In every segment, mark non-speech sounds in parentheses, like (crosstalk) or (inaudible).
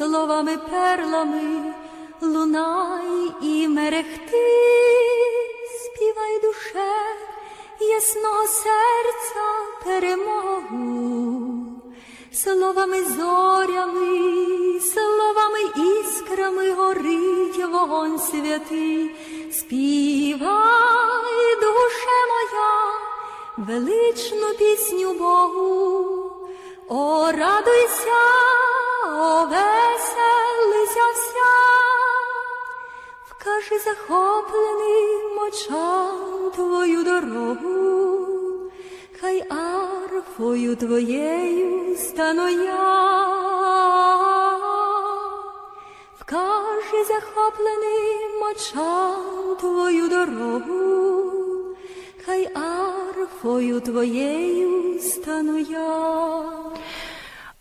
словами перлами, лунай і мерехти, співай душе ясного серця перемогу, словами зорями, словами іскрами горить вогонь святий, співай, душе моя, величну пісню Богу, о, радуйся, о, веселися вся, вкажи захопленим очам твою дорогу, хай арфою твоєю стану я, вкажи захопленим очам твою дорогу, хай арфою твоєю стану я.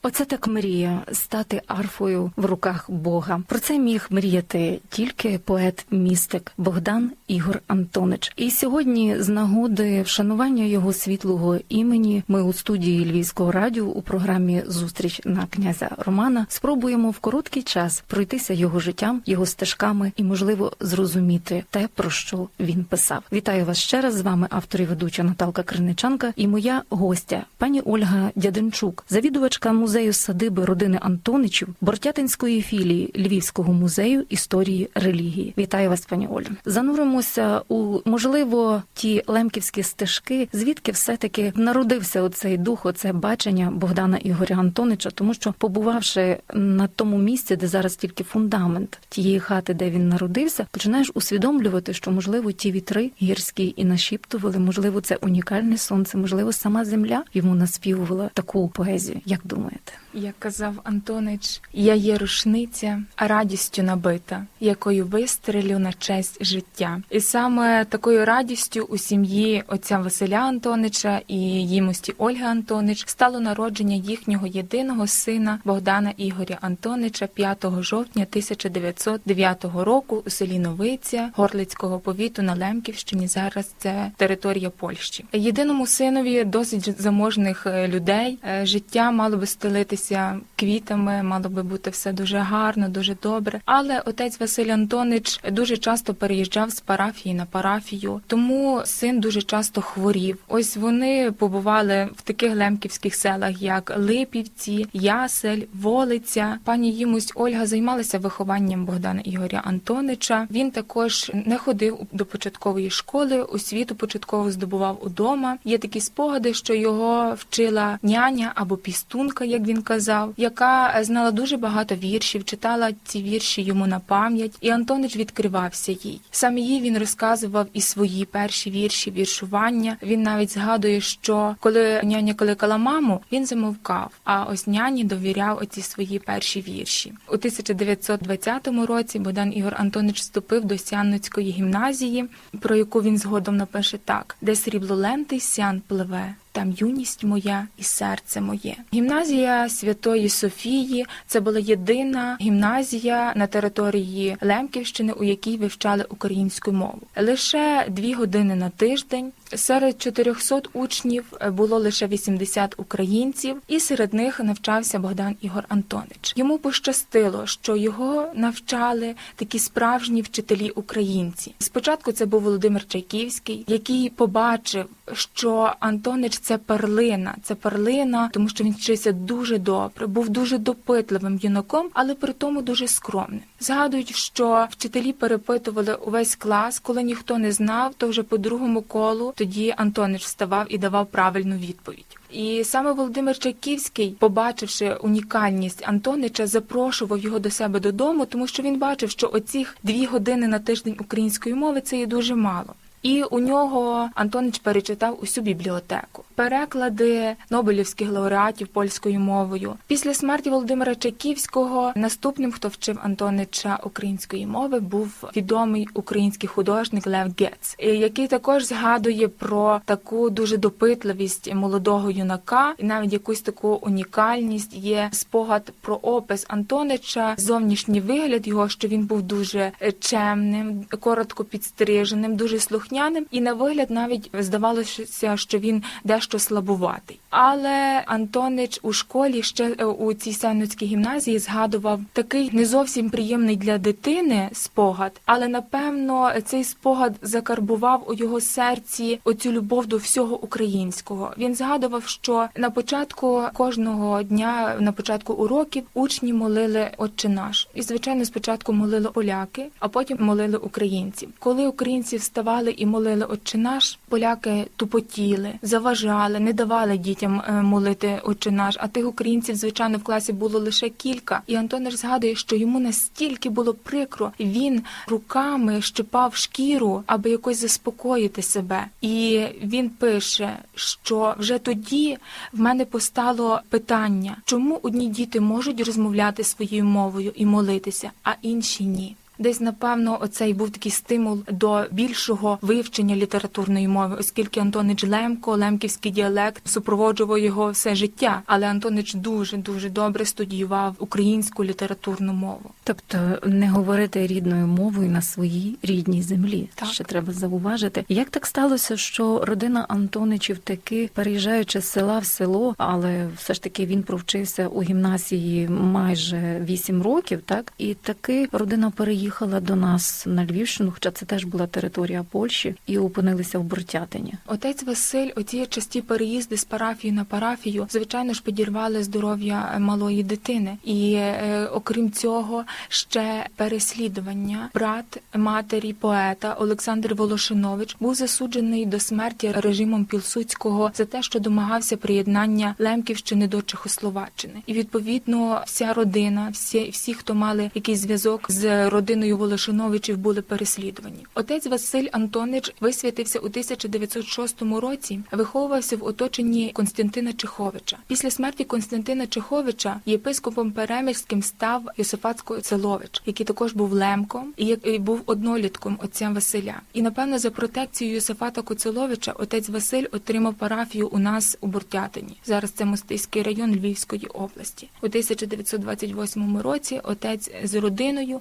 Оце так мрія стати арфою в руках Бога. Про це міг мріяти тільки поет-містик Богдан Ігор Антонич. І сьогодні, з нагоди вшанування його світлого імені, ми у студії Львівського радіо у програмі Зустріч на князя Романа спробуємо в короткий час пройтися його життям, його стежками і, можливо, зрозуміти те, про що він писав. Вітаю вас ще раз. З вами автор і ведуча Наталка Криничанка і моя гостя, пані Ольга Дяденчук, завідувачка музею садиби родини Антоничів Бортятинської філії Львівського музею історії релігії. Вітаю вас, пані Олю. Зануримося у можливо ті лемківські стежки, звідки все-таки народився оцей дух, оце бачення Богдана Ігоря Антонича, тому що побувавши на тому місці, де зараз тільки фундамент тієї хати, де він народився, починаєш усвідомлювати, що можливо ті вітри гірські і нашіптували, можливо, це унікальне сонце, можливо, сама земля йому наспівувала таку поезію. Як думаєте? Як казав Антонич, я є рушниця, а радістю набита, якою вистрелю на честь життя. І саме такою радістю у сім'ї отця Василя Антонича і її мості Ольги Антонич стало народження їхнього єдиного сина Богдана Ігоря Антонича 5 жовтня 1909 року у селі Новиця Горлицького повіту на Лемківщині. Зараз це територія Польщі. Єдиному синові досить заможних е, людей е, життя мало би стелитися квітами, мало би бути все дуже гарно, дуже добре. Але отець Василь Антонич дуже часто переїжджав з парафії на парафію, тому син дуже часто хворів. Ось вони побували в таких лемківських селах, як Липівці, Ясель, Волиця. Пані Їмусь Ольга займалася вихованням Богдана Ігоря Антонича. Він також не ходив до початкової школи, освіту початково здобував удома. Є такі спогади, що його вчила няня або пістунка, як він казав, яка знала дуже багато віршів, читала ці вірші йому на пам'ять, і Антонич відкривався їй. Саме їй він розказував і свої перші вірші, віршування. Він навіть згадує, що коли няня кликала маму, він замовкав. А ось няні довіряв оці свої перші вірші. У 1920 році Богдан Ігор Антонич вступив до Сянницької гімназії, про яку він згодом напише так: де срібло ленти сян пливе. Там юність моя і серце моє. Гімназія Святої Софії це була єдина гімназія на території Лемківщини, у якій вивчали українську мову. Лише дві години на тиждень. Серед 400 учнів було лише 80 українців, і серед них навчався Богдан Ігор Антонич. Йому пощастило, що його навчали такі справжні вчителі українці. Спочатку це був Володимир Чайківський, який побачив, що Антонич це перлина, це перлина, тому що він вчився дуже добре, був дуже допитливим юнаком, але при тому дуже скромним. Згадують, що вчителі перепитували увесь клас, коли ніхто не знав, то вже по другому колу тоді Антонич вставав і давав правильну відповідь. І саме Володимир Чайківський, побачивши унікальність Антонича, запрошував його до себе додому, тому що він бачив, що оцих дві години на тиждень української мови це є дуже мало. І у нього Антонич перечитав усю бібліотеку, переклади Нобелівських лауреатів польською мовою. Після смерті Володимира Чайківського наступним, хто вчив Антонича української мови, був відомий український художник Лев Гец, який також згадує про таку дуже допитливість молодого юнака, і навіть якусь таку унікальність. Є спогад про опис Антонича, зовнішній вигляд його, що він був дуже чемним, коротко підстриженим, дуже слухняним слухняним, і на вигляд навіть здавалося, що він дещо слабуватий. Але Антонич у школі ще е, у цій Сенницькій гімназії згадував такий не зовсім приємний для дитини спогад, але напевно цей спогад закарбував у його серці оцю любов до всього українського. Він згадував, що на початку кожного дня, на початку уроків, учні молили Отче наш. І звичайно, спочатку молили поляки, а потім молили українців. Коли українці вставали і молили Отче наш, поляки тупотіли, заважали, не давали дітям е, молити Отче наш. А тих українців, звичайно, в класі було лише кілька. І Антониш згадує, що йому настільки було прикро, він руками щипав шкіру, аби якось заспокоїти себе. І він пише, що вже тоді в мене постало питання, чому одні діти можуть розмовляти своєю мовою і молитися, а інші ні. Десь напевно оцей був такий стимул до більшого вивчення літературної мови, оскільки Антонич Лемко, лемківський діалект супроводжував його все життя. Але Антонич дуже дуже добре студіював українську літературну мову. Тобто не говорити рідною мовою на своїй рідній землі. Так. Ще треба зауважити. Як так сталося, що родина Антоничів таки переїжджаючи з села в село, але все ж таки він провчився у гімназії майже 8 років, так і таки родина переїхала до нас на Львівщину, хоча це теж була територія Польщі, і опинилися в Бортятині. Отець Василь, оці часті переїзди з парафії на парафію, звичайно ж підірвали здоров'я малої дитини. І е, окрім цього, ще переслідування. Брат матері поета Олександр Волошинович був засуджений до смерті режимом Пілсуцького за те, що домагався приєднання Лемківщини до Чехословаччини. І відповідно вся родина, всі, всі, хто мали якийсь зв'язок з родиною Волошиновичів, були переслідувані. Отець Василь Антонич висвятився у 1906 році, виховувався в оточенні Константина Чеховича. Після смерті Константина Чеховича єпископом Перемирським став Йосифат Коцелович, який також був лемком і як- і був однолітком отця Василя. І напевно за протекцією Йосифата Коцеловича отець Василь отримав парафію у нас у Бортятині. Зараз це Мостиський район Львівської області. У 1928 році отець з родиною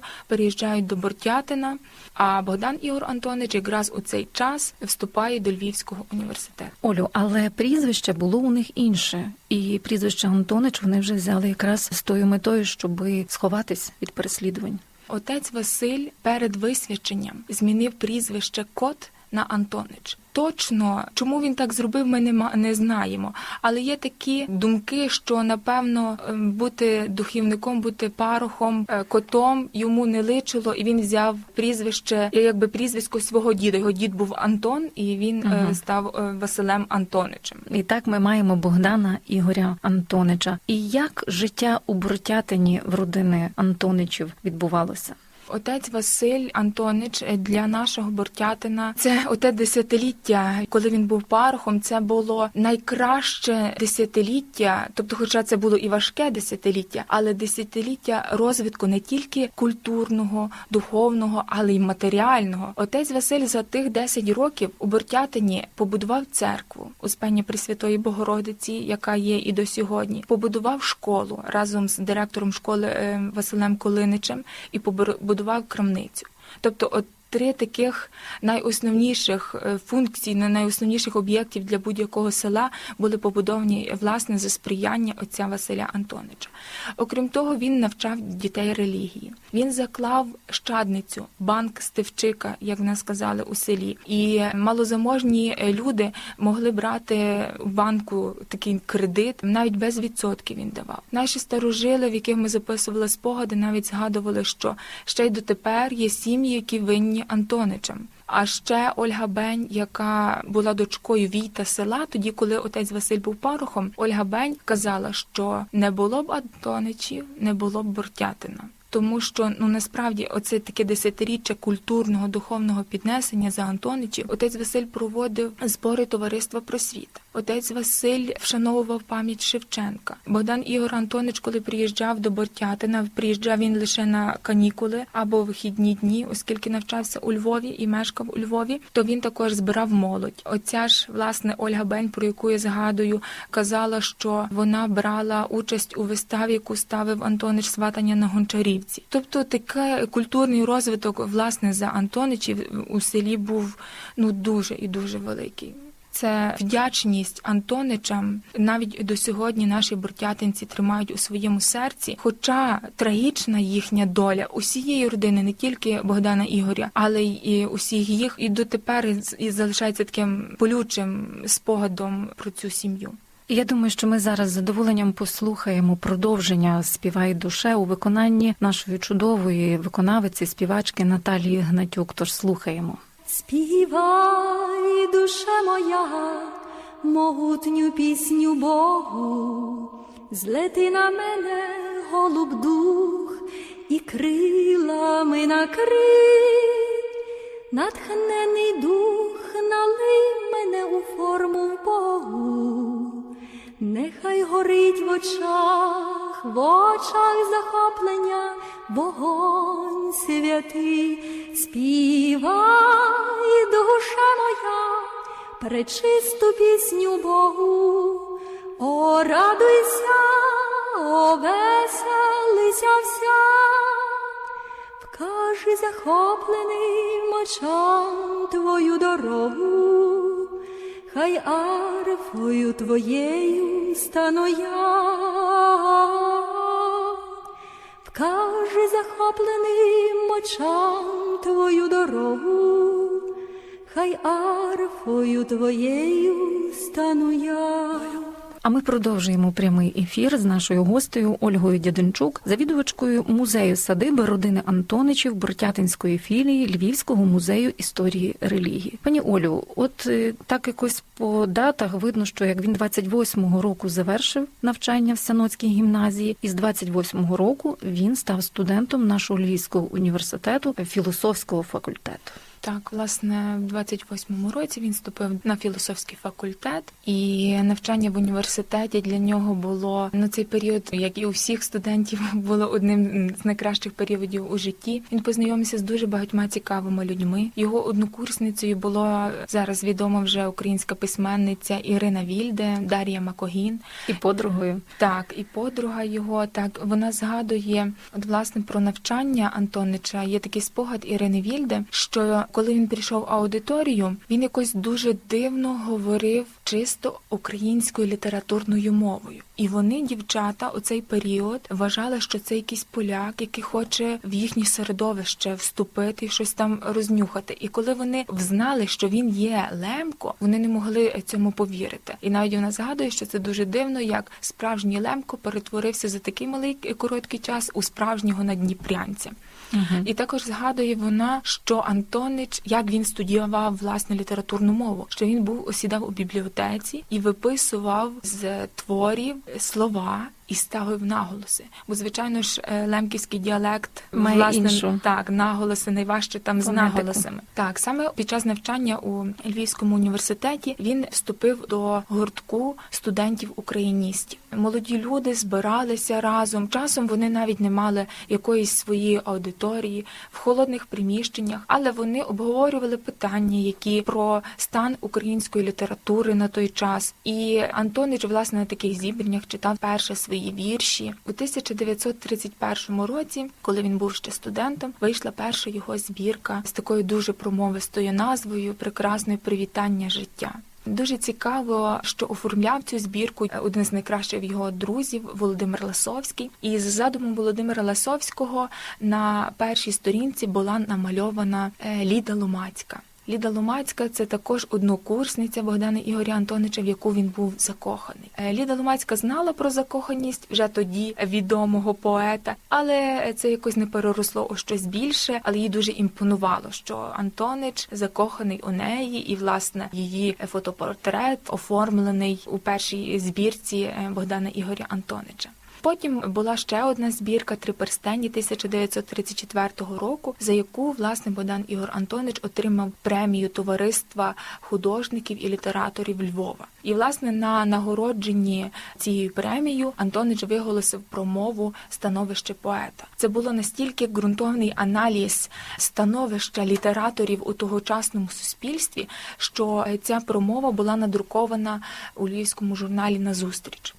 переїжджають до Бортятина. А Богдан Ігор Антонич якраз у цей час вступає до Львівського університету. Олю, але прізвище було у них інше, і прізвище Антонич вони вже взяли якраз з тою метою, щоб сховатись від переслідувань. Отець Василь перед висвяченням змінив прізвище Кот на Антонич. Точно, чому він так зробив, ми не, не знаємо. Але є такі думки, що напевно ем, бути духівником, бути парохом, е, котом йому не личило, і він взяв прізвище, якби прізвисько свого діда. Його дід був Антон, і він е, Мгм. став е, Василем Антоничем. І так ми маємо Богдана Ігоря Антонича. І як життя у Брутятині в родини Антоничів відбувалося? Отець Василь Антонич е, для нашого Бортятина це оте десятиліття, коли він був парохом. Це було найкраще десятиліття, тобто, хоча це було і важке десятиліття, але десятиліття розвитку не тільки культурного, духовного, але й матеріального. Отець Василь за тих 10 років у Бортятині побудував церкву у Спені Пресвятої Богородиці, яка є і до сьогодні. Побудував школу разом з директором школи е, Василем Колиничем і побудував крамницю. Тобто, от три таких найосновніших е, функцій, на- найосновніших об'єктів для будь-якого села були побудовані власне за сприяння отця Василя Антонича. Окрім того, він навчав дітей релігії. Він заклав щадницю, банк Стевчика, як в нас сказали у селі. І малозаможні е, люди могли брати в банку такий кредит, навіть без відсотків він давав. Наші старожили, в яких ми записували спогади, навіть згадували, що ще й дотепер є сім'ї, які винні Антоничам. А ще Ольга Бень, яка була дочкою Війта села, тоді, коли отець Василь був парохом, Ольга Бень казала, що не було б Антоничів, не було б Бортятина. Тому що ну насправді оце таке десятиріччя культурного духовного піднесення за Антоничів. Отець Василь проводив збори товариства просвіта. Отець Василь вшановував пам'ять Шевченка. Богдан Ігор Антонич, коли приїжджав до Бортятина, приїжджав він лише на канікули або вихідні дні, оскільки навчався у Львові і мешкав у Львові, то він також збирав молодь. Оця ж власне Ольга Бень, про яку я згадую, казала, що вона брала участь у виставі, яку ставив Антонич сватання на Гончарівці. Тобто такий культурний розвиток власне за Антоничів у селі був ну дуже і дуже великий. Це вдячність Антоничам навіть до сьогодні наші бортятинці тримають у своєму серці. Хоча трагічна їхня доля усієї родини, не тільки Богдана Ігоря, але й усіх їх, і дотепер і залишається таким болючим спогадом про цю сім'ю. Я думаю, що ми зараз з задоволенням послухаємо продовження співай душе у виконанні нашої чудової виконавиці, співачки Наталії Гнатюк. Тож слухаємо. Співай, душа моя, могутню пісню Богу, злети на мене, голуб дух, і крилами накрий, натхнений дух, налий мене у форму Богу, нехай горить в очах, в очах захоплення, вогонь святий, співай, душа моя, пречисту пісню Богу, о, радуйся, о, веселися вся, вкажи захопленим очам твою дорогу, хай арфою твоєю стану я. Вкажи захопленим очам твою дорогу, хай арфою твоєю стану я. А ми продовжуємо прямий ефір з нашою гостею Ольгою Дяденчук, завідувачкою музею садиби родини Антоничів Бортятинської філії Львівського музею історії релігії. Пані Олю, от е, так якось по датах видно, що як він 28-го року завершив навчання в Сянотській гімназії, і з 28-го року він став студентом нашого Львівського університету філософського факультету. Так, власне, в 28-му році він вступив на філософський факультет, і навчання в університеті для нього було ну цей період, як і у всіх студентів, (laughs) було одним з найкращих періодів у житті. Він познайомився з дуже багатьма цікавими людьми. Його однокурсницею була зараз відома вже українська письменниця Ірина Вільде, Дар'я Макогін. І подругою. Так, і подруга його так вона згадує от власне про навчання Антонича. Є такий спогад Ірини Вільде, що коли він прийшов в аудиторію, він якось дуже дивно говорив чисто українською літературною мовою. І вони, дівчата, у цей період вважали, що це якийсь поляк, який хоче в їхнє середовище вступити щось там рознюхати. І коли вони взнали, що він є Лемко, вони не могли цьому повірити. І навіть вона згадує, що це дуже дивно, як справжній Лемко перетворився за такий малий короткий час у справжнього надніпрянця. Угу. І також згадує вона, що Антонич, як він студіював власне літературну мову, що він був осідав у бібліотеці і виписував з творів слова. І ставив наголоси, бо звичайно ж е, лемківський діалект Має власне іншу так наголоси найважче там з наголосами. Так саме під час навчання у Львівському університеті він вступив до гуртку студентів-україністів. Молоді люди збиралися разом. Часом вони навіть не мали якоїсь своєї аудиторії в холодних приміщеннях, але вони обговорювали питання, які про стан української літератури на той час. І Антонич, власне, на таких зібраннях читав перше свої вірші у 1931 році, коли він був ще студентом, вийшла перша його збірка з такою дуже промовистою назвою Прекрасне привітання життя. Дуже цікаво, що оформляв цю збірку один з найкращих його друзів Володимир Ласовський. І за задумом Володимира Ласовського на першій сторінці була намальована е, Ліда Ломацька. Ліда Ломацька це також однокурсниця Богдана Ігоря Антонича, в яку він був закоханий. Е, Ліда Ломацька знала про закоханість вже тоді відомого поета, але це якось не переросло у щось більше, але їй дуже імпонувало, що Антонич закоханий у неї, і власне її фотопортрет оформлений у першій збірці е, Богдана Ігоря Антонича. Потім була ще одна збірка Три перстені 1934 року, за яку власне Богдан Ігор Антонич отримав премію товариства художників і літераторів Львова. І власне на нагородженні цією премією Антонич виголосив промову становище поета. Це було настільки ґрунтовний аналіз становища літераторів у тогочасному суспільстві, що ця промова була надрукована у львівському журналі «Назустріч».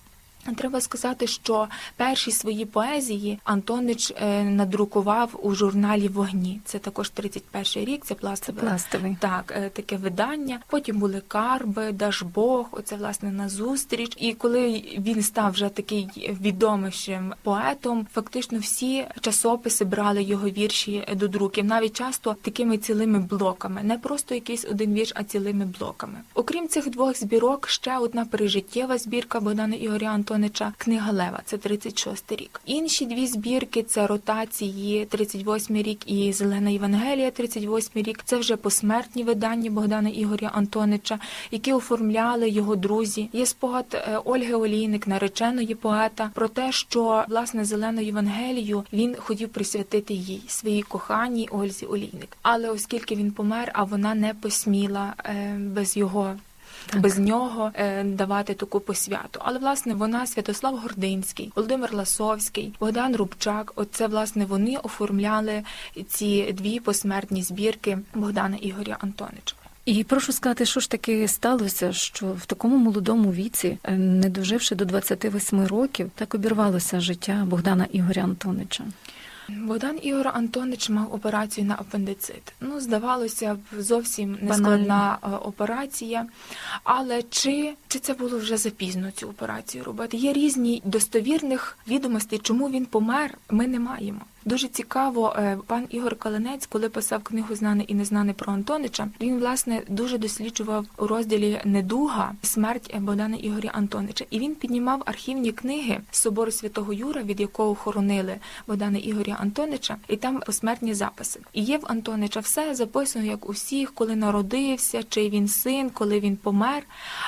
Треба сказати, що перші свої поезії Антонич е, надрукував у журналі Вогні. Це також 31 рік. Це пластове Пластовий. так, е, таке видання. Потім були Карби, Дажбог, оце власне назустріч. І коли він став вже такий відомішим поетом, фактично всі часописи брали його вірші до друків, навіть часто такими цілими блоками, не просто якийсь один вірш, а цілими блоками. Окрім цих двох збірок, ще одна пережиттєва збірка Богдана Ігоря Антонича Книга Лева. Це 36 рік. Інші дві збірки це ротації 38 рік і Зелена Євангелія, 38 рік. Це вже посмертні видання Богдана Ігоря Антонича, які оформляли його друзі. Є спогад е, Ольги Олійник, нареченої поета, про те, що власне зелену Євангелію він хотів присвятити їй своїй коханій Ользі Олійник. Але оскільки він помер, а вона не посміла е, без його. Так. Без нього е, давати таку посвяту. Але власне вона Святослав Гординський, Володимир Ласовський, Богдан Рубчак. Оце власне вони оформляли ці дві посмертні збірки Богдана Ігоря Антонича. І прошу сказати, що ж таки сталося, що в такому молодому віці, е, не доживши до 28 років, так обірвалося життя Богдана Ігоря Антонича. Богдан Ігор Антонич мав операцію на апендицит. Ну, здавалося б, зовсім нескладна е, операція. Але чи, чи це було вже запізно цю операцію робити? Є різні достовірних відомостей, чому він помер, ми не маємо. Дуже цікаво, е, пан Ігор Калинець, коли писав книгу Знане і незнане про Антонича, він власне дуже досліджував у розділі Недуга смерть Богдана Ігоря Антонича. І він піднімав архівні книги собору святого Юра, від якого хоронили Богдана Ігоря Антонича, і там посмертні записи. І є в Антонича все записано, як у всіх, коли народився, чий він син, коли він помер.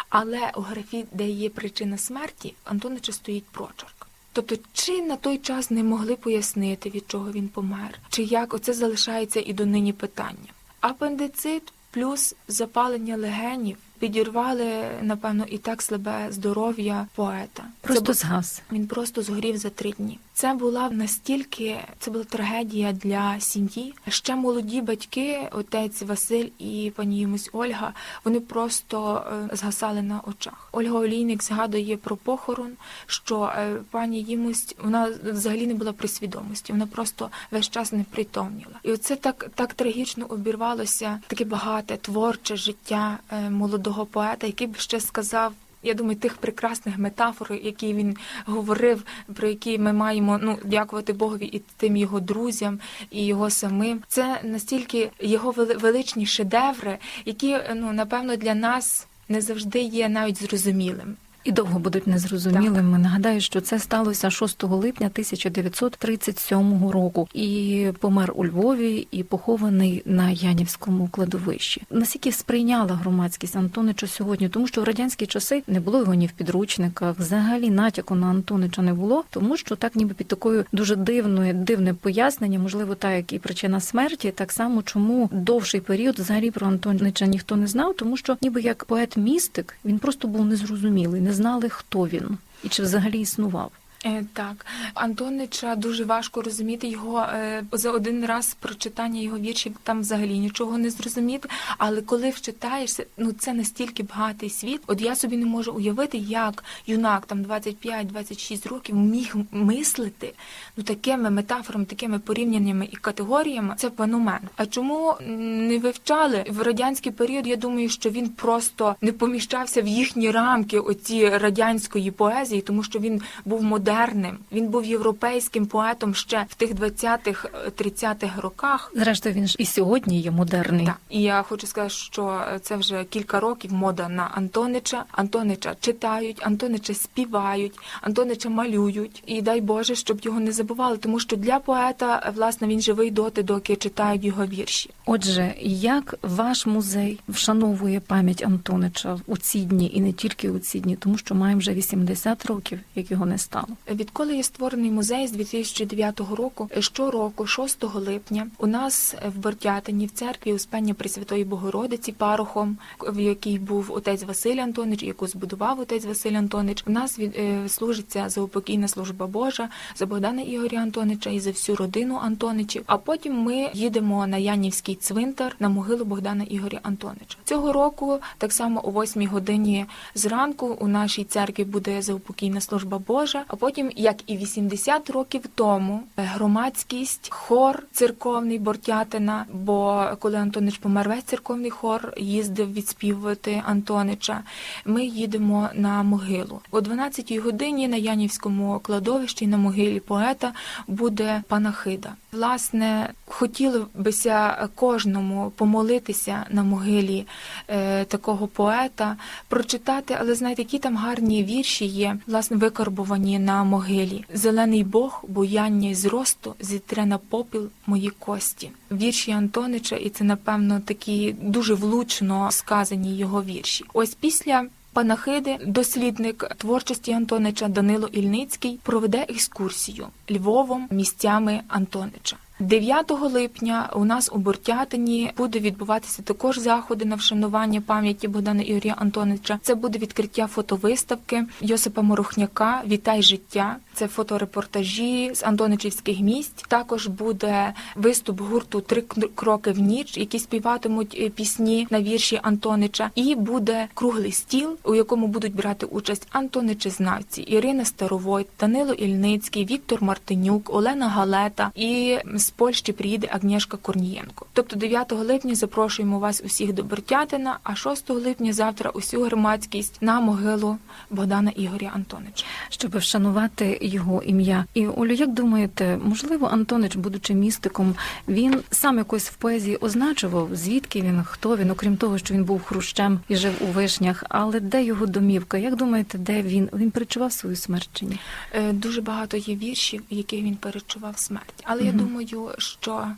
Але у графі, де є причина смерті, Антонича стоїть прочерк. Тобто, чи на той час не могли пояснити, від чого він помер, чи як оце залишається і донині питання. Апендицит плюс запалення легенів підірвали, напевно, і так слабе здоров'я поета. Просто Це згас. він просто згорів за три дні. Це була настільки це була трагедія для сім'ї. Ще молоді батьки, отець Василь і пані Ємусь Ольга, вони просто е, згасали на очах. Ольга Олійник згадує про похорон, що е, пані Ємусь вона взагалі не була при свідомості, вона просто весь час не притомніла. І оце так, так трагічно обірвалося таке багате творче життя е, молодого поета, який б ще сказав. Я думаю, тих прекрасних метафор, які він говорив, про які ми маємо ну дякувати Богові і тим його друзям, і його самим. Це настільки його величні шедеври, які ну напевно для нас не завжди є навіть зрозумілим. І довго будуть незрозумілими. Нагадаю, що це сталося 6 липня 1937 року. І помер у Львові, і похований на Янівському кладовищі. Наскільки сприйняла громадськість Антонича сьогодні, тому що в радянські часи не було його ні в підручниках, взагалі натяку на Антонича не було, тому що так, ніби під такою дуже дивною дивне пояснення, можливо, та як і причина смерті, так само чому довший період взагалі про Антонича ніхто не знав, тому що ніби як поет-містик він просто був незрозумілий, не знали, хто він і чи взагалі існував. Е, так, Антонича дуже важко розуміти його е, за один раз прочитання його віршів. Там взагалі нічого не зрозуміти. Але коли вчитаєшся, ну це настільки багатий світ. От я собі не можу уявити, як юнак там 25-26 років міг мислити ну такими метафорами, такими порівняннями і категоріями. Це феномен. А чому не вивчали в радянський період? Я думаю, що він просто не поміщався в їхні рамки оці радянської поезії, тому що він був модерним. Він був європейським поетом ще в тих 20-х, е, 30-х роках. Зрештою, він ж і сьогодні є модерний. Так, і я хочу сказати, що це вже кілька років мода на Антонича. Антонича читають, Антонича співають, Антонича малюють. І дай Боже, щоб його не забували, тому що для поета власне він живий доти, доки читають його вірші. Отже, як ваш музей вшановує пам'ять Антонича у ці дні і не тільки у ці дні, тому що маємо вже 80 років, як його не стало. Відколи є створений музей з 2009 року, щороку, 6 липня, у нас в Бортятині в церкві Успення Пресвятої Богородиці парохом, в якій був отець Василь Антонич, яку збудував отець Василь Антонич. У нас е, служиться заупокійна служба Божа за Богдана Ігоря Антонича і за всю родину Антоничів. А потім ми їдемо на Янівський цвинтар на могилу Богдана Ігоря Антонича. Цього року, так само о 8 годині зранку, у нашій церкві буде заупокійна служба Божа. А потім, як і 80 років тому, е, громадськість, хор церковний Бортятина. Бо коли Антонич помер, весь церковний хор їздив відспівувати Антонича. Ми їдемо на могилу. О 12 годині на Янівському кладовищі на могилі поета буде панахида. Власне, хотіли бися кожному помолитися на могилі е, такого поета, прочитати, але знаєте, які там гарні вірші є, власне, викарбовані на могилі. Зелений Бог, буяння й зросту, зітре на попіл мої кості. Вірші Антонича, і це, напевно, такі дуже влучно сказані його вірші. Ось після. Панахиди, дослідник творчості Антонича Данило Ільницький проведе екскурсію Львовом місцями Антонича. 9 липня у нас у Бортятині буде відбуватися також заходи на вшанування пам'яті Богдана Ігоря Антонича. Це буде відкриття фотовиставки Йосипа Морохняка Вітай життя. Це фоторепортажі з Антоничівських місць. Також буде виступ гурту Три кроки в ніч, які співатимуть е, пісні на вірші Антонича. І буде круглий стіл, у якому будуть брати участь Антоничезнавці, Ірина Старовойт, Данило Ільницький, Віктор Мартинюк, Олена Галета і Польщі приїде Агнєшка Корнієнко. Тобто 9 липня запрошуємо вас усіх до Бертятина, а 6 липня завтра усю громадськість на могилу Богдана Ігоря Антонича. щоб вшанувати його ім'я. І Олю, як думаєте, можливо, Антонич, будучи містиком, він сам якось в поезії означував, звідки він, хто він, окрім того, що він був хрущем і жив у вишнях, але де його домівка? Як думаєте, де він? Він перечував свою смерть чи ні? Е, Дуже багато є віршів, в яких він перечував смерть. Але я Мгм. Думаю, що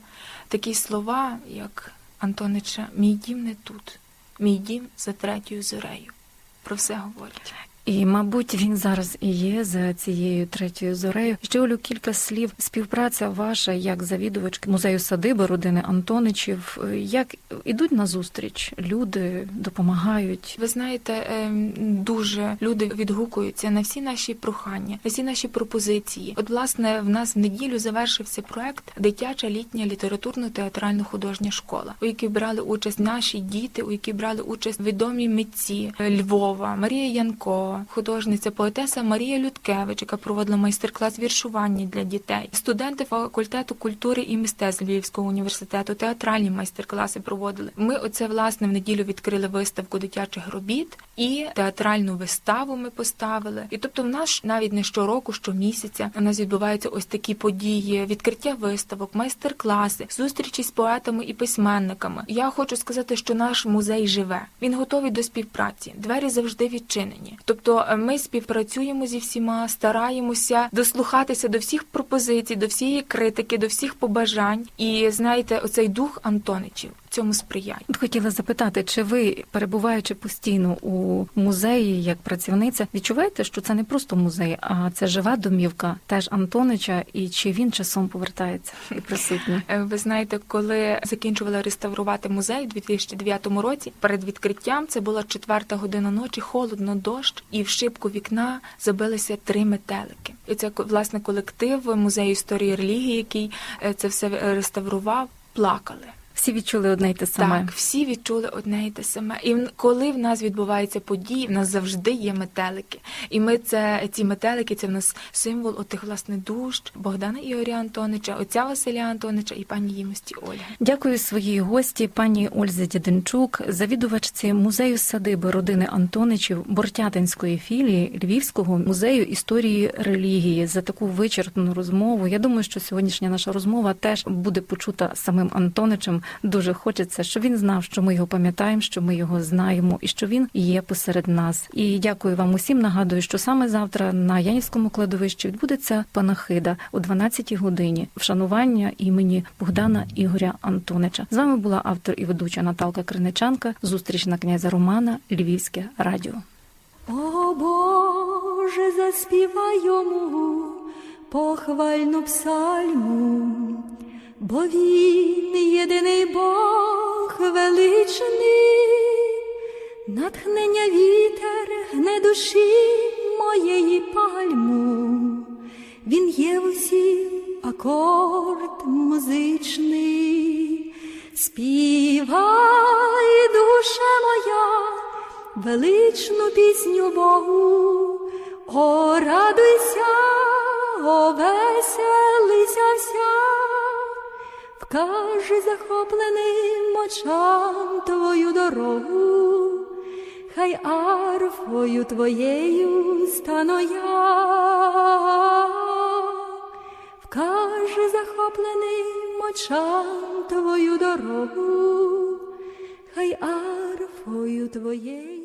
такі слова, як Антонича, мій дім не тут, мій дім за третьою зорею. Про все говорять. І, мабуть, він зараз і є за цією третьою зорею. Ще Олю кілька слів. Співпраця ваша як завідувачки музею садиби родини Антоничів. Як ідуть на зустріч? Люди допомагають. Ви знаєте, ем, дуже люди відгукуються на всі наші прохання, на всі наші пропозиції. От, власне, в нас в неділю завершився проект Дитяча літня літературно-театрально-художня школа, у якій брали участь наші діти, у якій брали участь відомі митці е, Львова, Марія Янко, художниця, поетеса Марія Людкевич, яка проводила майстер-клас віршування для дітей, студенти факультету культури і мистецтв Львівського університету, театральні майстер-класи проводили. Ми оце власне в неділю відкрили виставку дитячих робіт і театральну виставу ми поставили. І тобто, в нас навіть не щороку, щомісяця у нас відбуваються ось такі події: відкриття виставок, майстер-класи, зустрічі з поетами і письменниками. Я хочу сказати, що наш музей живе. Він готовий до співпраці. Двері завжди відчинені. Тобто, е, ми співпрацюємо зі всіма, стараємося дослухатися до всіх пропозицій, до всієї критики, до всіх побажань. І знаєте, оцей дух Антоничів цьому сприяє. От хотіла запитати, чи ви, перебуваючи постійно у музеї як працівниця, відчуваєте, що це не просто музей, а це жива домівка теж Антонича, і чи він часом повертається і присутній? Е, Ви знаєте, коли закінчувала реставрувати музей у 2009 році, перед відкриттям це була четверта година ночі, холодно, дощ, і в шибку вікна забилися три метелики. І це власне колектив музею історії релігії, який е, це все реставрував, плакали. Всі відчули одне й те саме. Так, всі відчули одне і те саме. І коли в нас відбуваються події, в нас завжди є метелики. І ми це ці метелики, це в нас символ отих власне душ Богдана Ігоря Антонича, отця Василя Антонича і пані Ємості Ольги. Дякую своїй гості, пані Ользі Діденчук, завідувачці музею садиби родини Антоничів Бортятинської філії Львівського музею історії релігії за таку вичерпну розмову. Я думаю, що сьогоднішня наша розмова теж буде почута самим Антоничем. Дуже хочеться, щоб він знав, що ми його пам'ятаємо, що ми його знаємо, і що він є посеред нас. І дякую вам усім. Нагадую, що саме завтра на Янівському кладовищі відбудеться панахида о 12-й годині. Вшанування імені Богдана Ігоря Антонича. З вами була автор і ведуча Наталка Криничанка. Зустріч на князя Романа. Львівське радіо. О Боже, заспівай йому похвальну псальму, бо він єдиний Бог величний, натхнення вітер гне душі моєї пальму, він є в усіх акорд музичний, співай, душа моя, величну пісню Богу, о, радуйся, о, веселися вся, вкажи захопленим очам твою дорогу, хай арфою твоєю стану я. Вкажи захопленим очам твою дорогу, хай арфою твоєю.